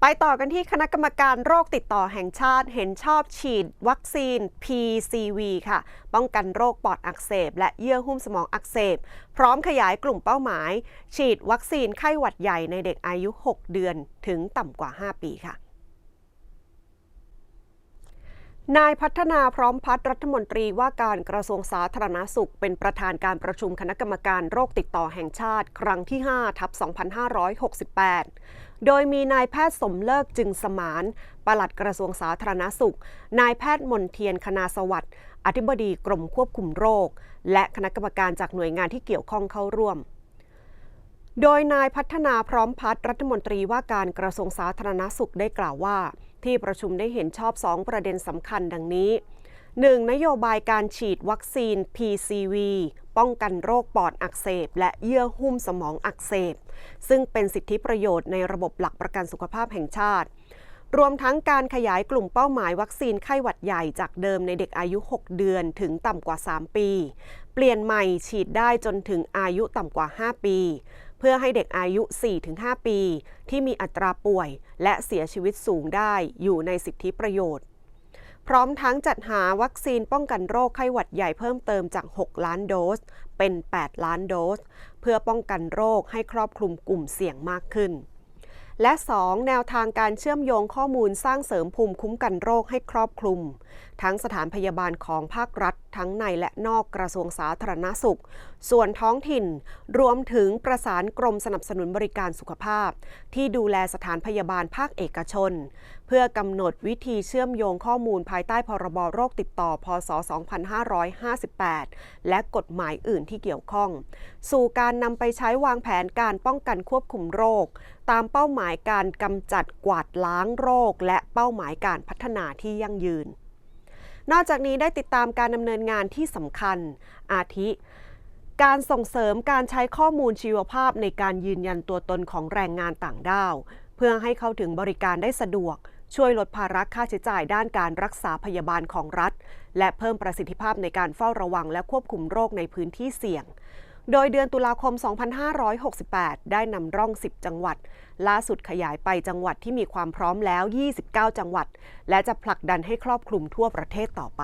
ไปต่อกันที่คณะกรรมการโรคติดต่อแห่งชาติเห็นชอบฉีดวัคซีน PCV ค่ะ ป้องกันโรคปอดอักเสบ และเยื่อหุ้มสมองอักเสบ พร้อมขยายกลุ่มเป้าหมาย ฉีดวัคซีนไข้หวัดใหญ่ในเด็กอายุ 6 เดือนถึงต่ำกว่า 5 ปีค่ะ นายพัฒนาพร้อมพัฒน์รัฐมนตรีว่าการกระทรวงสาธารณาสุข เป็นประธานการประชุมคณะกรรมการโรคติดต่อแห่งชาติ ครั้งที่ 5 ทับ 2568 โดยมีนายแพทย์สมเลิกจึงสมานปลัดกระทรวงสาธารณาสุข นายแพทย์มนเทียนคณาสวัสดิ์ อธิบดีกรมควบคุมโรค และคณะกรรมการจากหน่วยงานที่เกี่ยวข้องเข้าร่วมโดยนายพัฒนาพร้อมพัฒน์รัฐมนตรีว่าการกระทรวงสาธารณสุขได้กล่าวว่า ที่ประชุมได้เห็นชอบ 2 ประเด็นสำคัญดังนี้ 1. นโยบายการฉีดวัคซีน PCV ป้องกันโรคปอดอักเสบ และเยื่อหุ้มสมองอักเสบ ซึ่งเป็นสิทธิประโยชน์ในระบบหลักประกันสุขภาพแห่งชาติ รวมทั้งการขยายกลุ่มเป้าหมายวัคซีนไข้หวัดใหญ่จากเดิมในเด็กอายุ 6 เดือนถึงต่ำกว่า 3 ปี เปลี่ยนใหม่ฉีดได้จนถึงอายุต่ำกว่า 5 ปี พื่อให้เด็กอายุ 4-5 ปี ที่มีอัตราป่วย และเสียชีวิตสูงได้อยู่ในสิทธิประโยชน์ พร้อมทั้งจัดหาวัคซีนป้องกันโรคไข้หวัดใหญ่เพิ่มเติมจาก 6 ล้านโดส เป็น 8 ล้านโดส เพื่อป้องกันโรคให้ครอบคลุมกลุ่มเสี่ยงมากขึ้น และ 2. แนวทางการเชื่อมโยงข้อมูลสร้างเสริมภูมิคุ้มกันโรคให้ครอบคลุม ทั้งสถานพยาบาลของภาครัฐ ทั้งในและนอกกระทรวงสาธารณสุข ส่วนท้องถิ่น รวมถึงประสานกรมสนับสนุนบริการสุขภาพ ที่ดูแลสถานพยาบาลภาคเอกชนเพื่อกำหนดวิธีเชื่อมโยงข้อมูลภายใต้พรบโรคติดต่อ พศ 2558 และกฎหมายอื่นที่เกี่ยวข้อง สู่การนำไปใช้วางแผนการป้องกันควบคุมโรค ตามเป้าหมายการกำจัดกวาดล้างโรค และเป้าหมายการพัฒนาที่ยั่งยืน นอกจากนี้ได้ติดตามการดำเนินงานที่สำคัญ อาทิการส่งเสริมการใช้ข้อมูลชีวภาพในการยืนยันตัวตนของแรงงานต่างด้าว เพื่อให้เข้าถึงบริการได้สะดวก ช่วยลดภาระค่าใช้จ่ายด้านการรักษาพยาบาลของรัฐ และเพิ่มประสิทธิภาพในการเฝ้าระวังและควบคุมโรคในพื้นที่เสี่ยง โดยเดือนตุลาคม 2568 ได้นำร่อง 10 จังหวัด ล่าสุดขยายไปจังหวัดที่มีความพร้อมแล้ว 29 จังหวัด และจะผลักดันให้ครอบคลุมทั่วประเทศต่อไป